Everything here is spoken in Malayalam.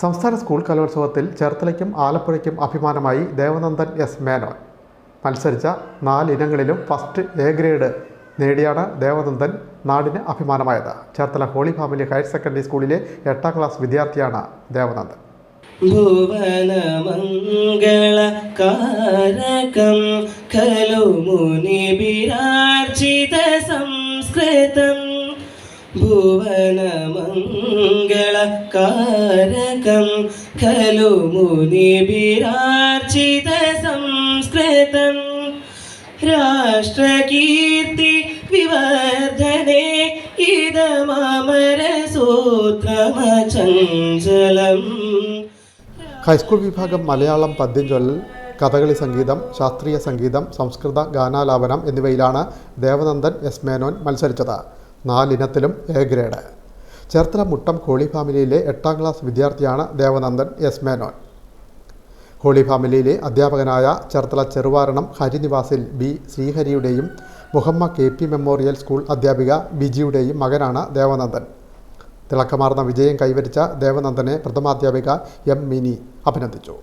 സംസ്ഥാന സ്കൂൾ കലോത്സവത്തിൽ ചേർത്തലയ്ക്കും ആലപ്പുഴയ്ക്കും അഭിമാനമായി ദേവനന്ദൻ എസ് മേനോൻ. മത്സരിച്ച നാല് ഇനങ്ങളിലും ഫസ്റ്റ് എ ഗ്രേഡ് നേടിയാണ് ദേവനന്ദൻ നാടിന് അഭിമാനമായത്. Cherthala holy family higher secondary സ്കൂളിലെ എട്ടാം ക്ലാസ് വിദ്യാർത്ഥിയാണ് ദേവനന്ദൻ. ഭുവനമംഗളകാരകം खलु ഭുവനമംഗളകാരകം ഖലു മുനിബിരാർജിത സംസ്കൃതം രാഷ്ട്രകീർത്തി വിവർധനെ ഹൈസ്കൂൾ വിഭാഗം മലയാളം പദ്യം ചൊല്ലൽ കഥകളി സംഗീതം ശാസ്ത്രീയ സംഗീതം സംസ്കൃത ഗാനാലാപനം എന്നിവയിലാണ് ദേവനന്ദൻ എസ് മേനോൻ മത്സരിച്ചത്. നാലിനത്തിലും A grade. Cherthala Muttam holy ഫാമിലിയിലെ എട്ടാം ക്ലാസ് വിദ്യാർത്ഥിയാണ് ദേവനന്ദൻ എസ് മേനോൻ. ഹോളി ഫാമിലിയിലെ അധ്യാപകനായ ചേർത്തല ചെറുവാരണം ഹരിനിവാസിൽ B ശ്രീഹരിയുടെയും Muhamma K P memorial school അധ്യാപിക ബിജിയുടെയും മകനാണ് ദേവനന്ദൻ. തിളക്കമാർന്ന വിജയം കൈവരിച്ച ദേവനന്ദനെ പ്രഥമാധ്യാപിക എം മിനി അഭിനന്ദിച്ചു.